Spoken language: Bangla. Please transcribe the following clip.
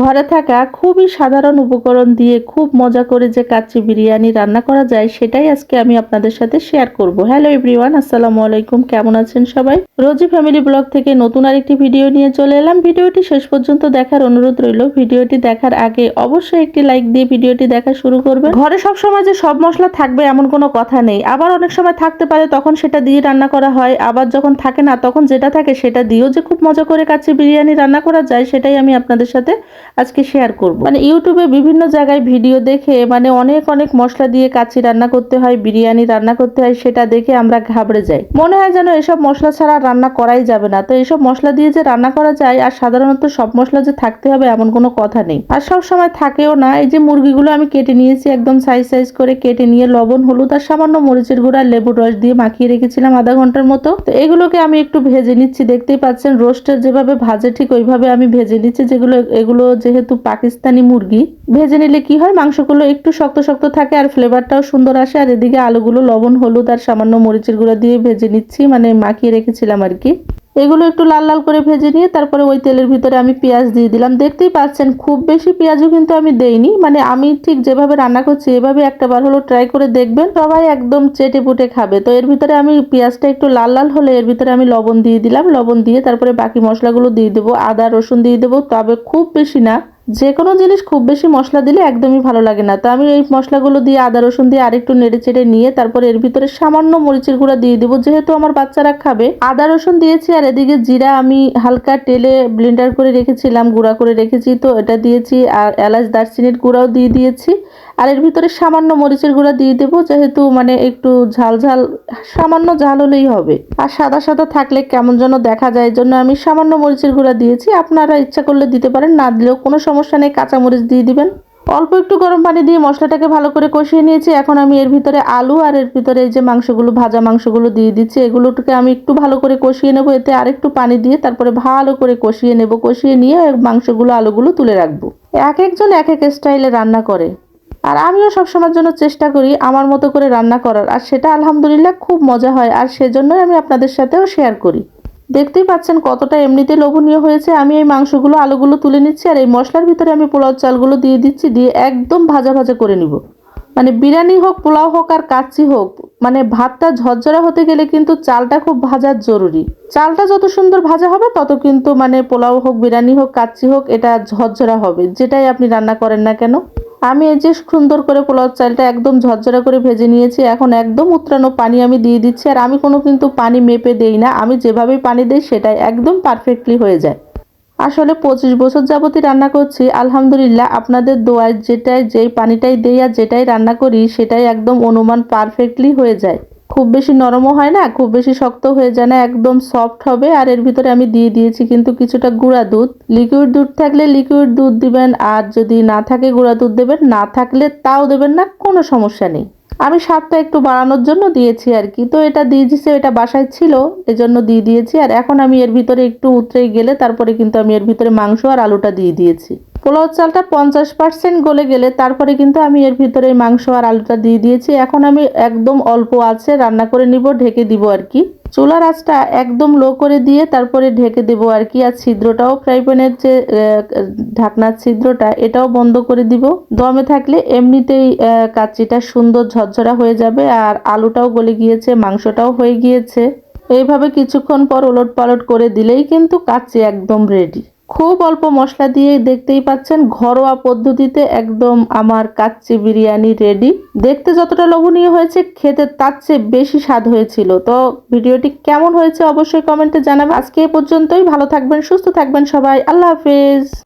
ঘরে থাকা খুবই সাধারণ উপকরণ দিয়ে খুব মজা করে যে কাচ্চি বিরিয়ানি রান্না করা যায়, সেটাই আজকে আমি আপনাদের সাথে শেয়ার করব। হ্যালো এভরিওয়ান আসসালামু আলাইকুম, কেমন আছেন সবাই? রোজি ফ্যামিলি ব্লগ থেকে নতুন আরেকটি ভিডিও নিয়ে চলে এলাম। ভিডিওটি শেষ পর্যন্ত দেখার অনুরোধ রইল। ভিডিওটি দেখার আগে অবশ্যই একটি লাইক দিয়ে ভিডিওটি দেখা শুরু করবে ঘরে সব সময় যে সব মশলা থাকবে এমন কোনো কথা নেই। আবার অনেক সময় থাকতে পারে তখন সেটা দিয়ে রান্না করা হয়, আবার যখন থাকে না তখন যেটা থাকে সেটা দিয়েও যে খুব মজা করে কাচ্চি বিরিয়ানি রান্না করা যায়, সেটাই আমি আপনাদের সাথে আজকে শেয়ার করব। মানে ইউটিউবে বিভিন্ন জায়গায় ভিডিও দেখে মানে অনেক অনেক মশলা দিয়ে কাচ্চি রান্না করতে হয়, বিরিয়ানি রান্না করতে হয়, সেটা দেখে আমরা ঘাবড়ে যাই। মনে হয় যেন এসব মশলা ছাড়া রান্না করাই যাবে না। তো এসব মশলা দিয়ে যে রান্না করা যায়, আর সাধারণত সব মশলা যে থাকতে হবে এমন কোনো কথা নেই। আর সব সময় থাকেও না। এই যে মুরগিগুলো আমি কেটে নিয়েছি, একদম সাইজ সাইজ করে কেটে নিয়ে লবণ, হলুদ আর সামান্য মরিচের গুঁড়া লেবুর রস দিয়ে মাখিয়ে রেখেছিলাম আধা ঘণ্টার মতো। তো এগুলোকে আমি একটু ভেজে নিচ্ছি। দেখতেই পাচ্ছেন রোস্টের যেভাবে ভাজে ঠিক ওইভাবে আমি ভেজে নিচ্ছি, যেগুলো, এগুলো যেহেতু পাকিস্তানি মুরগি, ভেজে নিলে কি হয়? মাংসগুলো একটু শক্ত শক্ত থাকে আর ফ্লেভারটাও সুন্দর আসে। আর এদিকে আলুগুলো লবণ, হলুদ আর সামান্য মরিচের গুঁড়া দিয়ে ভেজে নিচ্ছি মানে মাখিয়ে রেখেছিলাম আর কি। এগুলো একটু লাল লাল করে ভেজে নিয়ে তারপরে ওই তেলের ভিতরে আমি পেঁয়াজ দিয়ে দিলাম। দেখতেই পাচ্ছেন, খুব বেশি পেঁয়াজও কিন্তু আমি দেইনি। মানে আমি ঠিক যেভাবে রান্না করছি, এভাবে একটা বার হলো ট্রাই করে দেখবেন, সবাই একদম চেটে পুটে খাবে। তো এর ভিতরে আমি পেঁয়াজটা একটু লাল লাল হলে এর ভিতরে আমি লবণ দিয়ে দিলাম। লবণ দিয়ে তারপরে বাকি মশলাগুলো দিয়ে দেবো, আদা, রসুন দিয়ে দেবো, তবে খুব বেশি না। যে কোনো জিনিস খুব বেশি মশলা দিলে একদমই ভালো লাগে না। তো আমি এই মশলাগুলো দিয়ে আদা, রসুন দিয়ে আরেকটু নেড়ে চেড়ে নিয়ে তারপর এর ভিতরে সামান্য মরিচের গুঁড়া দিয়ে দেবো। যেহেতু আমার বাচ্চারা খাবে, আদা, রসুন দিয়েছি আর এদিকে জিরা আমি হালকা তেলে ব্লেন্ডার করে রেখেছিলাম, গুঁড়া করে রেখেছি। তো এটা দিয়েছি আর এলাচ, দারচিনির গুঁড়াও দিয়ে দিয়েছি। আর এর ভিতরে সামান্য মরিচের গুঁড়া দিয়ে দেবো, যেহেতু মানে একটু ঝাল ঝাল, সামান্য ঝাল হলেই হবে। আর সাদা সাদা থাকলে কেমন যেন দেখা যায়, এই জন্য আমি সামান্য মরিচের গুঁড়া দিয়েছি। আপনারা ইচ্ছা করলে দিতে পারেন, না দিলেও কোনো সমস্যা নেই, কাঁচা মরিচ দিয়ে দিবেন। অল্প একটু গরম পানি দিয়ে মশলাটাকে ভালো করে কষিয়ে নিয়েছি। এখন আমি এর ভিতরে আলু আর এর ভিতরে এই যে মাংসগুলো, ভাজা মাংসগুলো দিয়ে দিচ্ছি। এগুলোকে আমি একটু ভালো করে কষিয়ে নেব, এতে আরেকটু পানি দিয়ে তারপরে ভালো করে কষিয়ে নেব। কষিয়ে নিয়ে মাংসগুলো, আলুগুলো তুলে রাখব। এক একজন এক এক স্টাইলে রান্না করে। আর আমিও সবসময়ের জন্য চেষ্টা করি আমার মতো করে রান্না করার। আর সেটা আলহামদুলিল্লাহ খুব মজা হয় আর সেজন্যই আমি আপনাদের সাথেও শেয়ার করি। দেখতেই পাচ্ছেন কতটা এমনিতে লোভনীয় হয়েছে। আমি এই মাংসগুলো, আলুগুলো তুলে নিচ্ছি আর এই মশলার ভিতরে আমি পোলাও চালগুলো দিয়ে দিচ্ছি, দিয়ে একদম ভাজা ভাজা করে নিব। মানে বিরিয়ানি হোক, পোলাও হোক আর কাচ্চি হোক মানে ভাতটা ঝরঝরা হতে গেলে কিন্তু চালটা খুব ভাজার জরুরি। চালটা যত সুন্দর ভাজা হবে, তত কিন্তু মানে পোলাও হোক, বিরিয়ানি হোক, কাচ্চি হোক, এটা ঝরঝরা হবে। যেটাই আপনি রান্না করেন না কেন। আমি এই যে সুন্দর করে পোলাও চালটা একদম ঝরঝরা করে ভেজে নিয়েছি, এখন একদম উত্রানো পানি আমি দিয়ে দিচ্ছি, আর আমি কোনো কিন্তু পানি মেপে দেই না, আমি যেভাবেই পানি দিই সেটাই একদম পারফেক্টলি হয়ে যায়। আসলে পঁচিশ বছর যাবতই রান্না করছি, আলহামদুলিল্লাহ আপনাদের দোয়ায় যেটাই যেই পানিটাই দেই আর যেটাই রান্না করি, সেটাই একদম অনুমান পারফেক্টলি হয়ে যায়। খুব বেশি নরমও হয় না, খুব বেশি শক্ত হয়ে যায় না, একদম সফট হবে। আর এর ভিতরে আমি দিয়ে দিয়েছি কিন্তু কিছুটা গুঁড়া দুধ। লিকুইড দুধ থাকলে লিকুইড দুধ দিবেন, আর যদি না থাকে গুঁড়া দুধ দেবেন, না থাকলে তাও দেবেন না, কোনো সমস্যা নেই। আমি স্বাদটা একটু বাড়ানোর জন্য দিয়েছি আর কি। তো এটা দিয়ে দিছে, এটা বাসায় ছিল, এজন্য দিয়ে দিয়েছি। আর এখন আমি এর ভিতরে একটু উতরে গেলে তারপরে কিন্তু আমি এর ভিতরে মাংস আর আলুটা দিয়ে দিয়েছি। পোলাও চালটা পঞ্চাশ পার্সেন্ট গলে গেলে তারপরে কিন্তু আমি এর ভিতরে মাংস আর আলুটা দিয়ে দিয়েছি। এখন আমি একদম অল্প আছে, রান্না করে নিব, ঢেকে দিব আর কি। চুলার আঁচটা একদম লো করে দিয়ে তারপরে ঢেকে দেবো আর কি। আর ছিদ্রটাও ফ্রাই প্যানের যে ঢাকনার ছিদ্রটা, এটাও বন্ধ করে দিব। দমে থাকলে এমনিতেই কাচ্চিটা সুন্দর ঝরঝরা হয়ে যাবে আর আলুটাও গলে গিয়েছে, মাংসটাও হয়ে গিয়েছে। এইভাবে কিছুক্ষণ পর ওলট পালট করে দিলেই কিন্তু কাচ্চি একদম রেডি খুব অল্প মশলা দিয়ে দেখতেই পাচ্ছেন ঘরোয়া পদ্ধতিতে একদম আমার কাচ্চি বিরিয়ানি রেডি দেখতে যতটা লোভনীয় হয়েছে, খেতে তার চেয়ে বেশি স্বাদ হয়েছিল। তো ভিডিওটি কেমন হয়েছে অবশ্যই কমেন্টে জানাবেন। আজকে এ পর্যন্তই, ভালো থাকবেন, সুস্থ থাকবেন সবাই। আল্লাহ হাফেজ।